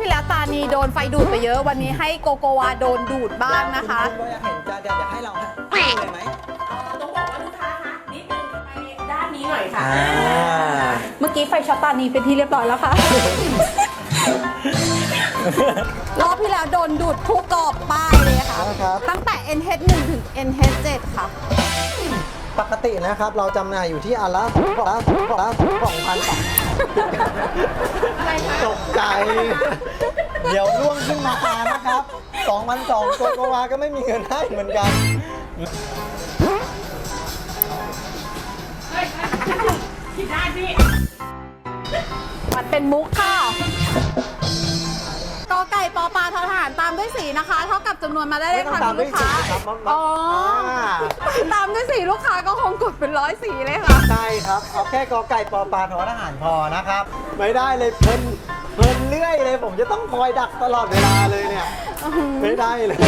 ที่แล้วตานีโดนไฟดูดไปเยอะ วันนี้ให้โกโกวาโดนดูดบ้างนะคะณว่าอยากเห็นจะเดี๋ยวอยากให้เราให้เลยไหมต้องบอกว่าลูกค้าคะนิดนึงไปด้านนี้หน่อยค่ะ อ่าเมื่อกี้ไฟช็อตตานีเป็นที่เรียบร้อยแล้วค่ะ รอบที่แล้วโดนดูดคู่กรอบป้ายเลยค่ะ นะครับ ตั้งแต่ NH 1 ถึง NH 7 ค่ะ ปกตินะครับเราจำหน่ายอยู่ที่อันละสองละสองละสองพันบาท ตกใจ เดี๋ยวร่วงขึ้นมาคานะครับสองพันสองโกโกวาก็ไม่มีเงินให้เหมือนกันผิดด้านพี่มันเป็นมุกค่ะาทอทหารตามด้วยสีนะคะ เท่ากับจำนวนมาได้เลยไม่ต้อค่ะงตามคุณลูกค้าด้วยสีครับอ๋ออ่าตามด้วยสีลูกค้าก็คงกดเป็นร้อยสีเลยค่ะ ใช่ครับเอาแค่กอไก่ปอปลาทอทหารพอนะครับ ไม่ได้เลยเพลินเพลินเรื่อยเลย ผมจะต้องคอยดักตลอดเวลาเลยเนี่ย ไม่ได้เลย